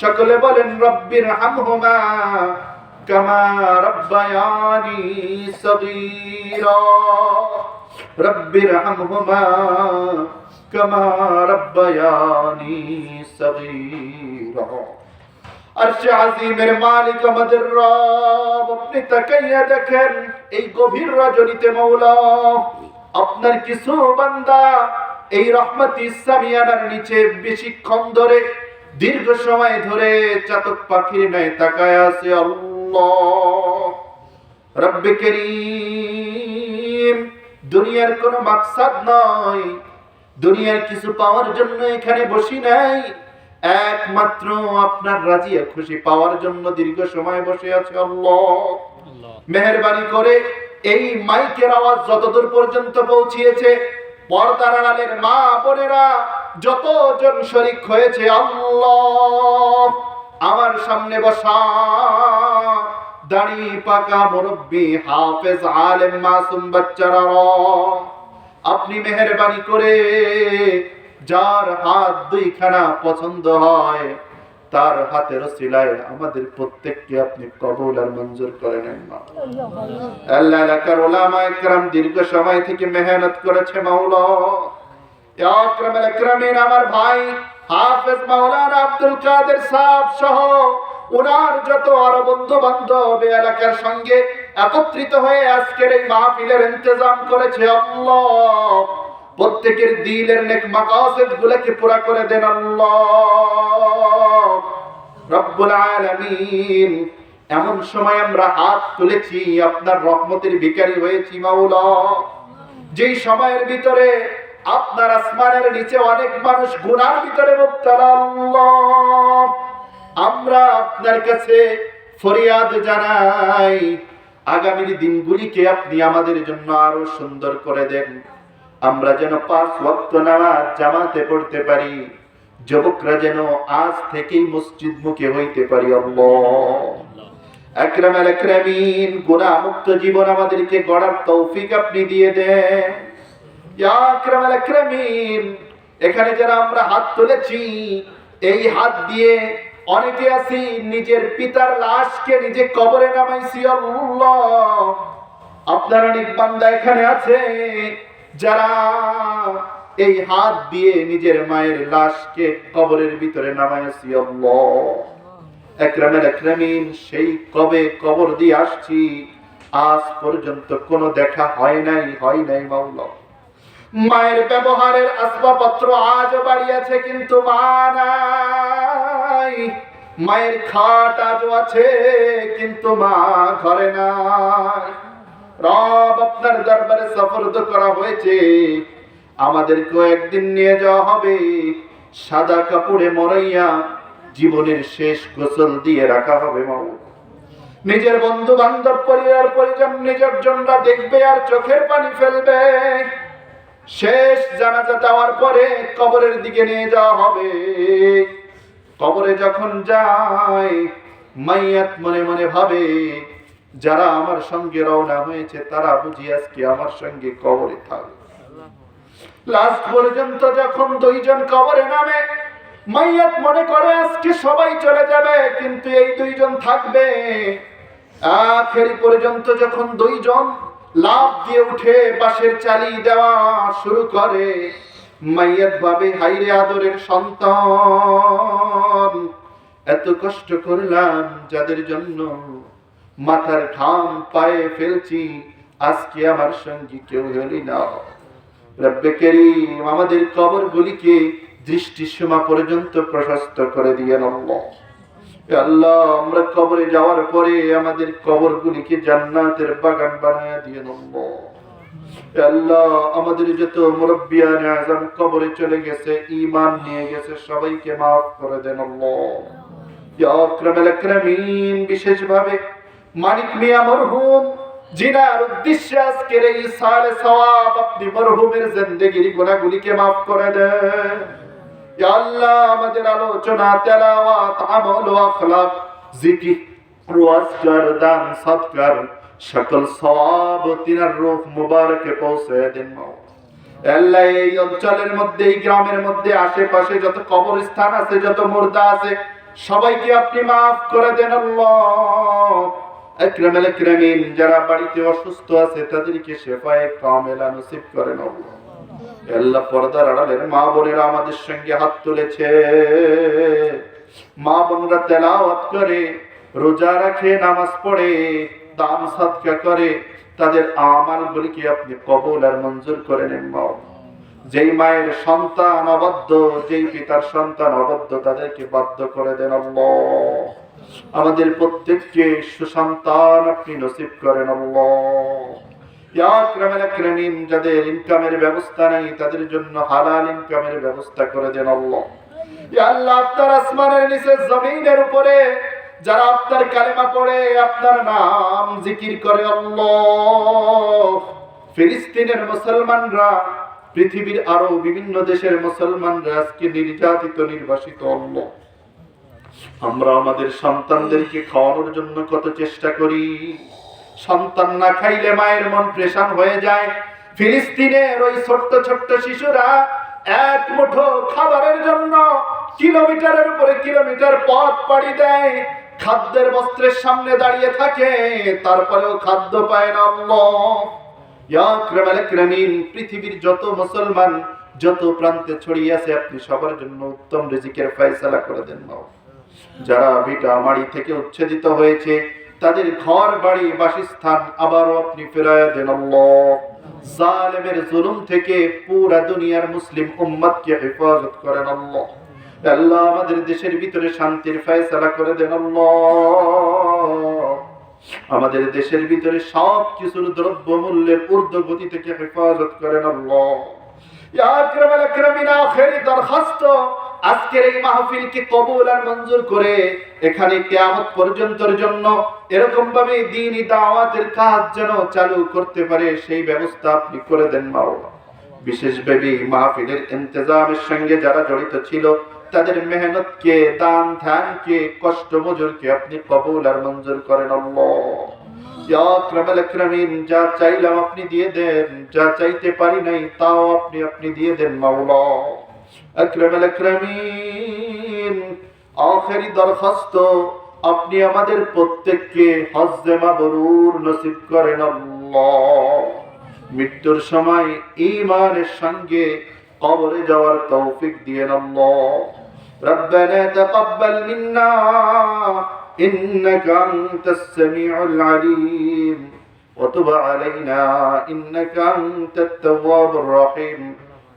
সকলে বলেন, রব্বির হামহুমা কামা রব্বায়ানি সগীরা। রব্বির হামহুমা কামা রব্বায়ানি সগীরা। আরশে আজিমের মালিক আমাদের রব, আপনি তাকাইয়া দেখেন, এই গভীর রজনীতে মৌলা, আপনার কিছু বান্দা এই রহমত ইসলামিয়ানার নিচে বেশিক্ষণ ধরে দীর্ঘ সময় ধরে চাতক পাখির ন্যায় তাকায় আছে আল্লাহ। রব্বে করিম দুনিয়ার কোনো মাকসাদ নয় দুনিয়ার কিছু পাওয়ার জন্য এখানে বসি নাই। একমাত্র আপনার রাজিয়া খুশি পাওয়ার জন্য দীর্ঘ সময় বসে আছে আল্লাহ। মেহরবানি করে এই মাইকের আওয়াজ যতদূর পর্যন্ত পৌঁছিয়েছে পর্দার আড়ালের মা বোনেরা যতজন শরিক হয়েছে, আল্লাহ আমার সামনে বসা। দাড়ি পাকা মুরব্বী, হাফেজ, আলেম, মাসুম বাচ্চারা আপনি মেহরবানি করে যার হাত দুইখানা পছন্দ হয়, তার হাতের সিলায় আমাদের প্রত্যেককে আপনি কবুল আর মঞ্জুর করে নেন মা আল্লাহ এলাকার ওলামা একরাম দীর্ঘ সময় থেকে মেহনত করেছে মাওলা আমার ভাই হাফেজ মাওলানা আব্দুল কাদের সাহেব সহ ওনার যত আরও বন্ধু বান্ধব এলাকার সঙ্গে একত্রিত হয়ে আজকের এই মাহফিলের ইন্তজাম করেছে আল্লাহ। প্রত্যেকের দিলের নেক মাকাসিদ গুলোকে পুরা করে দেন আল্লাহ। রব্বুল আলামিন, এমন সময় আমরা হাত তুলেছি, আপনার রহমতের ভিখারি হয়েছি মাওলা। যেই সময়ের ভিতরে আপনার আসমানের নিচে অনেক মানুষ গুনার ভিতরে আমরা আপনার কাছে ফরিয়াদ জানাই। আগামীর দিনগুলিকে আপনি আমাদের জন্য আরও সুন্দর করে দেন। আমরা যেন পাঁচ ওয়াক্ত নামাজ জামাতে পড়তে পারি। যুবকরা যেন আজ থেকেই মসজিদ মুখে হইতে পারি, আল্লাহ। আকরাম আল মুক্ত জীবন আমাদেরকে গড়ার তৌফিক আপনি দিয়ে দেন। এখানে যারা আমরা হাত তুলেছি, এই হাত দিয়ে অনেকে আছি, নিজের পিতার লাশকে নিজে কবরে নামাইছি আপনার অনেক বান্দা এখানে আছে, যারা এই হাত দিয়ে নিজের মায়ের লাশকে কবরের ভিতরে নামাইছি একরামের একরামিন সেই কবে কবর দিয়ে আসছি, আজ পর্যন্ত কোনো দেখা হয় নাই হয় নাই মাওলা মায়ের ব্যবহারের আসবাবপত্র আজও বাড়ি আছে কিন্তু মা নাই। মায়ের খাট আজও আছে কিন্তু মা ঘরে নাই। রব, আপনার দরবারে সফরদ করা হয়েছে। আমাদেরকেও একদিন নিয়ে যাওয়া হবে। সাদা কাপড়ে মরাইয়া জীবনের শেষ গোসল দিয়ে রাখা হবে মাও। নিজের বন্ধু বান্ধব পরিবার পরিজন নিজের জন্য দেখবে আর চোখের পানি ফেলবে। শেষ জানাজা যাওয়ার পরে কবরের দিকে নিয়ে যাওয়া হবে। কবরে যখন যায়, মাইয়াত মনে মনে ভাবে, যারা আমার সঙ্গে রওনা হয়েছে, তারা বুঝি আজকে আমার সঙ্গে কবরে থাকবে। লাস্ট পর্যন্ত যখন দুইজন কবরে নামে, মাইয়াত মনে করে আজকে সবাই চলে যাবে, কিন্তু এই দুইজন থাকবে। আখেরি পর্যন্ত যখন দুইজন লাভ দিয়ে উঠে বাঁশের চালি দেওয়া শুরু করে। মাইয়াত ভাবে হাইরে আদরের সন্তান। এত কষ্ট করলাম যাদের জন্য মাথার ঘাম পায়ে ফেলছি। আজকে আমার সঙ্গে কেউ হলি না। রব্বে করিম, আমাদের কবরগুলিকে দৃষ্টি সীমা পর্যন্ত প্রশস্ত করে দিয়ে এ আল্লাহ, আমরা কবরে যাওয়ার পরে আমাদের কবরগুলিকে জান্নাতের বাগান বানায় দিয়ে এ আল্লাহ, আমাদের যত মুরব্বিয়ান আজম কবরে চলে গেছে, ঈমান নিয়ে গেছে, সবাইকে মাফ করে দেন বিশেষভাবে মানিক মিয়া মরহুম, জিনার উদ্দেশ্যে আজকের এই সওয়াব আপনি মরহুমের জিন্দেগির গুনাহগুলিকে মাফ করে দেন। আল্লাহ, আমাদের আলোচনা, তেলাওয়াত, আমল ও আখলাক, জিকির দান, সৎকার, সকল সওয়াব তিনার রূহ মুবারকে পৌঁছে দেন আল্লাহ, এই অঞ্চলের মধ্যে, এই গ্রামের মধ্যে, আশেপাশে যত কবরস্থান আছে, যত মুর্দা আছে, সবাইকে আপনি মাফ করে দেন আল্লাহ। আকরাম আল আকরামিন যারা বাড়িতে অসুস্থ আছে, তাদেরকে শেফায়ে কামেলা নসিব করেন আল্লাহ। আল্লাহ পর্দার আড়ালের মা বোনেরা আমাদের সঙ্গে হাত তুলেছে। মা বোনরা তেলাওয়াত করে, রোজা রাখে, নামাজ পড়ে, দান সাদকা করে। তাদের আমালগুলিকে আপনি কবুল আর মঞ্জুর করে নেন, মা? যেই মায়ের সন্তান অবদ্ধ যেই পিতার সন্তান অবদ্ধ তাদেরকে বাধ্য করে দেন আমাদের প্রত্যেককে সুসন্তান আপনি নসিব করেন আল্লাহ। যাদের ইনকামের ব্যবস্থা নেই, তাদের জন্য হালাল ইনকামের ব্যবস্থা করে দেন জমিনের উপরে, যারা আপনার কালেমা পড়ে, আপনার নাম জিকির করে ফিলিস্তিনের মুসলমানরা, পৃথিবীর আরও বিভিন্ন দেশের মুসলমানরা আজকে নির্যাতিত, নির্বাসিত আল্লাহ। আমরা আমাদের সন্তানদেরকে খাওয়ানোর জন্য কত চেষ্টা করি। সন্তান না খাইলে মায়ের মন প্রেশান হয়ে যায়। ফিলিস্তিনের ওই ছোট্ট ছোট্ট শিশুরা এক মুঠো খাবারের জন্য কিলোমিটারের উপরে কিলোমিটার পথ পাড়ি দেয়। খাদ্যের বস্ত্রের সামনে দাঁড়িয়ে থাকে, তারপরেও খাদ্য পায় না পৃথিবীর যত মুসলমান, যত প্রান্তে ছড়িয়ে আছে, আপনি সবার জন্য উত্তম রিজিকের ফয়সালা করে দেন যারা ভিটা মাড়ি থেকে উচ্ছেদিত হয়েছে তাদের ঘর, বাড়ি, বাসস্থান আবারও আপনি ফেরায় দেন জালেমের জুলুম থেকে পুরা দুনিয়ার মুসলিম উম্মতকে হেফাজত করেন আল্লাহ। আল্লাহ আমাদের দেশের ভিতরে শান্তির ফয়সালা করে দেন আমাদের দেশের ভিতরে সব কিছুর দ্রব্য মূল্যের ঊর্ধ্বগতি থেকে হেফাজত করেন আল্লাহ। ইয়া আকরামাল আকরামিন, আখেরি দরখাস্ত। আজকের এই মাহফিলকে কবুল আর মঞ্জুর করে এখানে কিয়ামত পর্যন্তর জন্য এরকম ভাবে দ্বীনি দাওয়াতের কাজ যেন চালু করতে পারে, সেই ব্যবস্থা আপনি করে দেন মাওলা বিশেষভাবে এই মাহফিলের ইন্তজামের সঙ্গে যারা জড়িত ছিল, তাদের মেহনতকে, দান ধ্যানকে, কষ্ট মজুরকে আপনি কবুল আর মঞ্জুর করেন যা চাইলাম আপনি দিয়ে দেন, যা চাইতে পারি নাই, তাও আপনি আপনি দিয়ে দেন মাওলা আকরামাল আকরামিন আখেরি দরখাস্ত আপনি আমাদের প্রত্যেককে হজ্জে মাবরুর নসিব করেন আল্লাহ মৃত্যুর সময় ঈমানের সঙ্গে কবরে যাওয়ার তৌফিক দিয়ে আল্লাহ ربنا تقبل منا إنك أنت السميع العليم وتب علينا إنك أنت التواب الرحيم